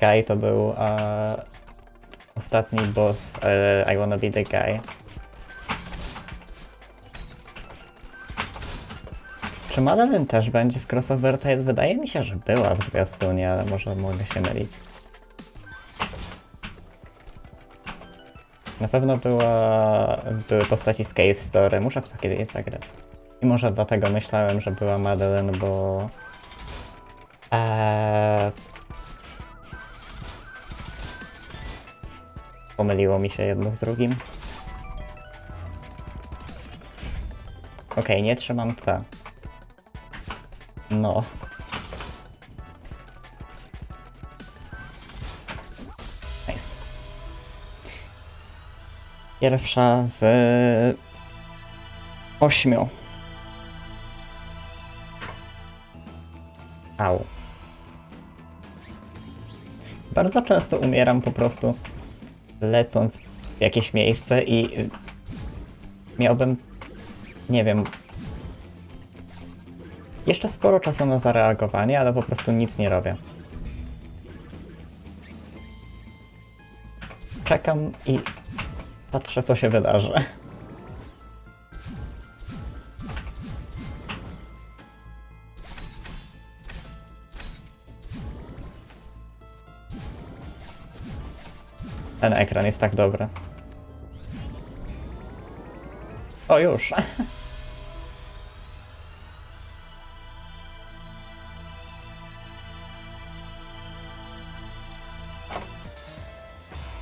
Guy to był e, ostatni boss e, I Wanna Be The Guy. Czy Madeline też będzie w Crossover Tale? Wydaje mi się, że była w zwiastunie, ale może mogę się mylić. Na pewno była, były postaci z Cave Story, muszę w to kiedyś zagrać. I może dlatego myślałem, że była Madeline, bo... Eee... Pomyliło mi się jedno z drugim. Okej, nie trzymam C. No. Nice. Pierwsza z ośmiu. Au. Bardzo często umieram po prostu lecąc w jakieś miejsce i miałbym, nie wiem, jeszcze sporo czasu na zareagowanie, ale po prostu nic nie robię. Czekam i patrzę, co się wydarzy. Ten ekran jest tak dobry. O, już.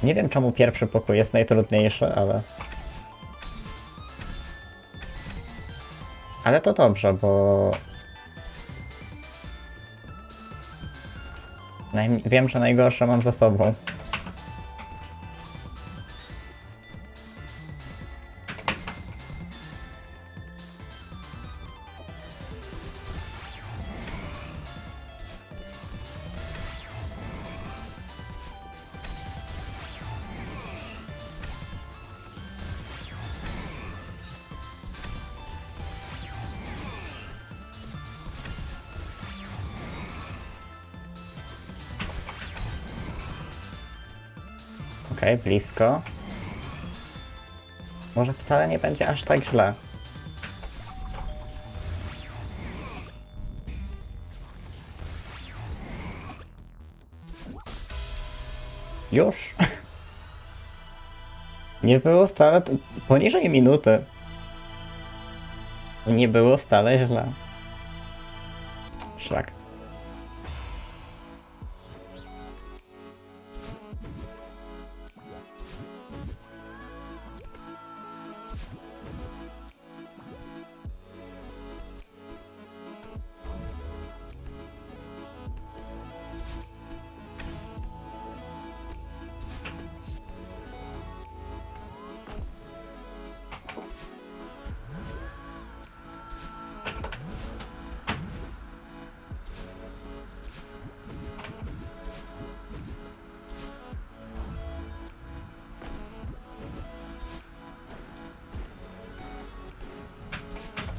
Nie wiem czemu pierwszy pokój jest najtrudniejszy, ale... Ale to dobrze, bo... Wiem, że najgorsze mam za sobą. Okej, blisko. Może wcale nie będzie aż tak źle. Już? Nie było wcale poniżej minuty. Nie było wcale źle. Szlak.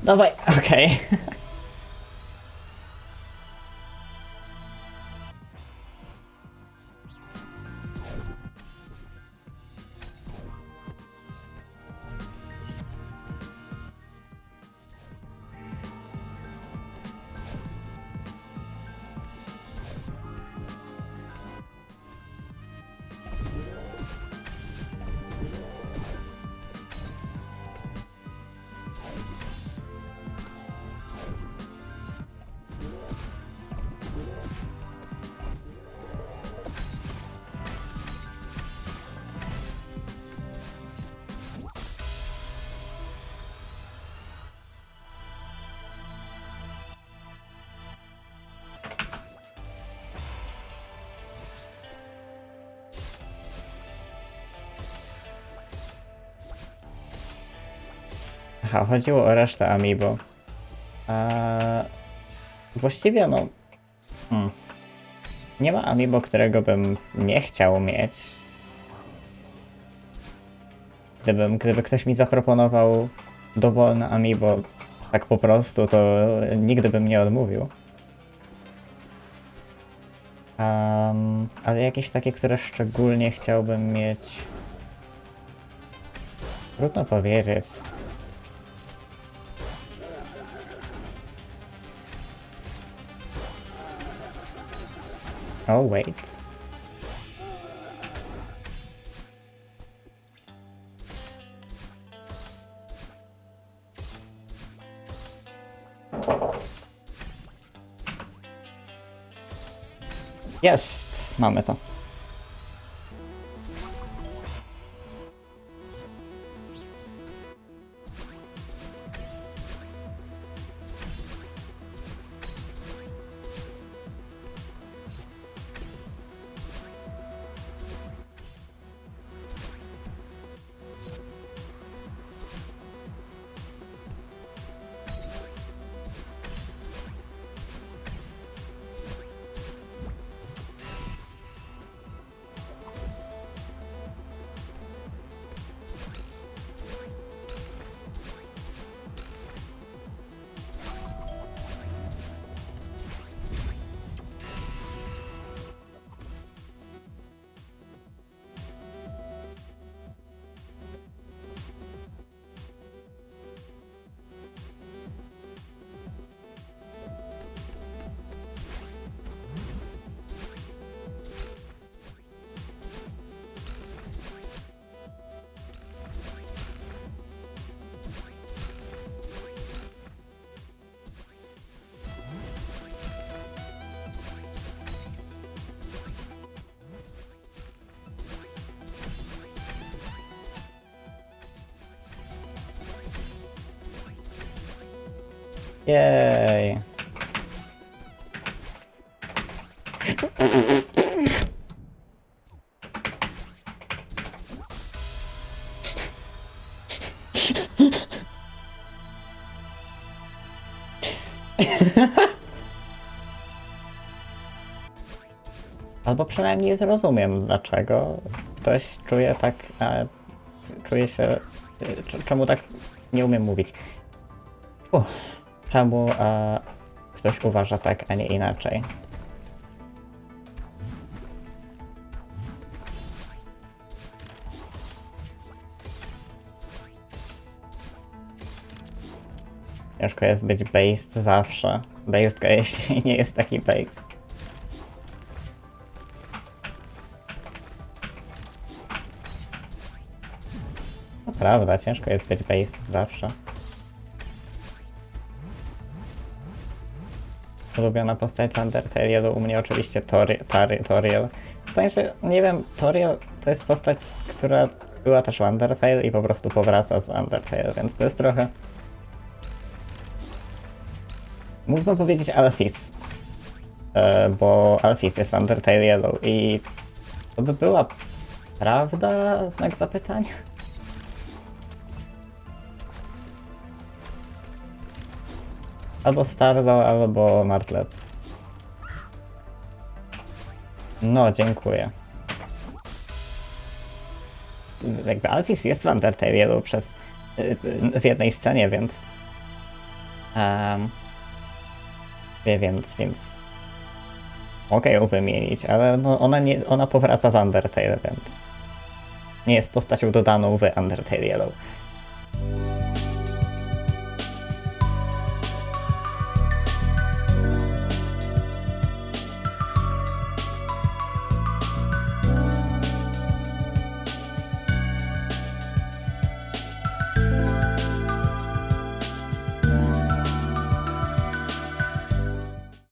Dawaj, okej. Aha, chodziło o resztę Amiibo. A właściwie no. Hmm. Nie ma Amiibo, którego bym nie chciał mieć. Gdybym, gdyby ktoś mi zaproponował dowolne Amiibo tak po prostu, to nigdy bym nie odmówił. Um, ale jakieś takie, które szczególnie chciałbym mieć. Trudno powiedzieć. Oh, wait. Jest! Mamy to. Jej. Albo przynajmniej zrozumiem, dlaczego ktoś czuje tak, e, czuje się, e, czemu tak, nie umiem mówić. Uff, czemu e, ktoś uważa tak, a nie inaczej. Ciężko jest być based zawsze. Based, jeśli nie jest taki based. Prawda, ciężko jest być based zawsze. Ulubiona postać z Undertale'u u mnie oczywiście Tori, Tari, Toriel. W sensie, nie wiem, Toriel to jest postać, która była też w Undertale i po prostu powraca z Undertale, więc to jest trochę... Mógłbym powiedzieć Alphys, e, bo Alphys jest w Undertale Yellow i to by była prawda? Znak zapytania. Albo Starlo, albo Martlet. No, dziękuję. Jakby Alphys jest w Undertale Yellow przez, w jednej scenie, więc... Um, więc, więc... Mogę ją wymienić, ale no ona, nie, ona powraca z Undertale, więc... Nie jest postacią dodaną w Undertale Yellow.